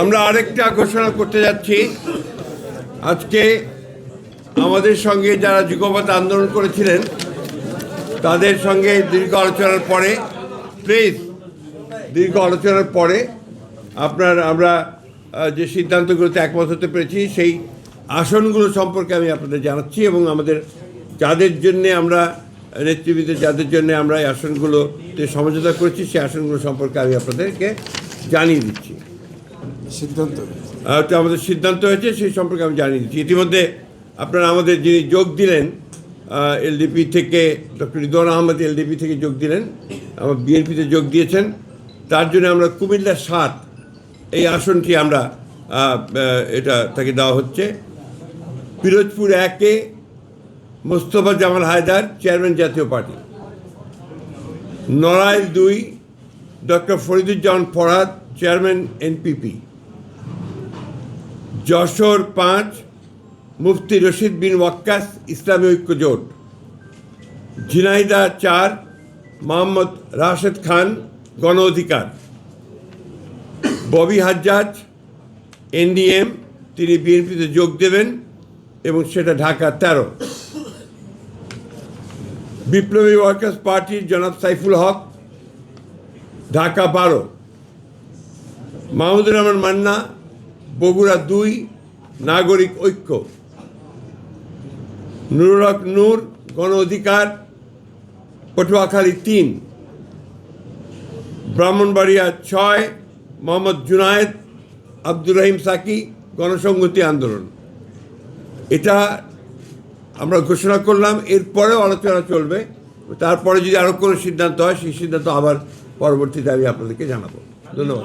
আমরা আরেকটা ঘোষণা করতে যাচ্ছি। আজকে আমাদের সঙ্গে যারা যুগপথ আন্দোলন করেছিলেন, তাদের সঙ্গে দীর্ঘ আলোচনার পরে প্লিজ দীর্ঘ আলোচনার পরে আপনার, আমরা যে সিদ্ধান্তগুলোতে একমত হতে পেরেছি, সেই আসনগুলো সম্পর্কে আমি আপনাদের জানাচ্ছি এবং আমাদের যাদের জন্য আমরা, নেতৃবৃন্দ যাদের জন্য আমরা এই আসনগুলোতে সমঝোতা করেছি, সেই আসনগুলো সম্পর্কে আমি আপনাদেরকে জানিয়ে দিচ্ছি। সিদ্ধান্ত। আমাদের সিদ্ধান্ত হয়েছে, সেই সম্পর্কে আমি জানিয়ে দিচ্ছি। ইতিমধ্যে আপনারা আমাদের যিনি যোগ দিলেন এলডিপি থেকে ডক্টর রিদওয়ান আহমদ এলডিপি থেকে যোগ দিলেন, আমার বিএনপিতে যোগ দিয়েছেন। তার জন্য আমরা কুমিল্লা সাত, এই আসনটি আমরা এটা তাকে দেওয়া হচ্ছে। Pirojpur A K Mostafa Jamal Haider, chairman Jatiya Party. Narail দুই, doctor Fariduzzaman Farhad, chairman NPP. Jessore পাঁচ, মুফতি রশিদ বিন ওয়াক্কাস, ইসলামী ঐক্য জোট। ঝিনাইদা চার, মোহাম্মদ রাশেদ খান, গণ অধিকার। ববি হাজ্জাজ, এনডিএম, তিনি বিএনপিতে যোগ দেবেন এবং সেটা ঢাকা তেরো। বিপ্লবী ওয়ার্কার্স পার্টির জনাব সাইফুল হক, ঢাকা বারো। মাহমুদুর রহমান মান্না বগুড়া দুই, নাগরিক ঐক্য। নুরুল হক নূর, গণ অধিকার, পটুয়াখালী তিন। ব্রাহ্মণবাড়িয়া ছয়, মোহাম্মদ জুনায়েদ, আব্দুর রহিম সাকি, গণসংহতি আন্দোলন। এটা আমরা ঘোষণা করলাম, এরপরেও আলোচনা চলবে। তারপরে যদি আরও কোনো সিদ্ধান্ত হয়, সেই সিদ্ধান্ত আবার পরবর্তীতে আমি আপনাদেরকে জানাব। ধন্যবাদ।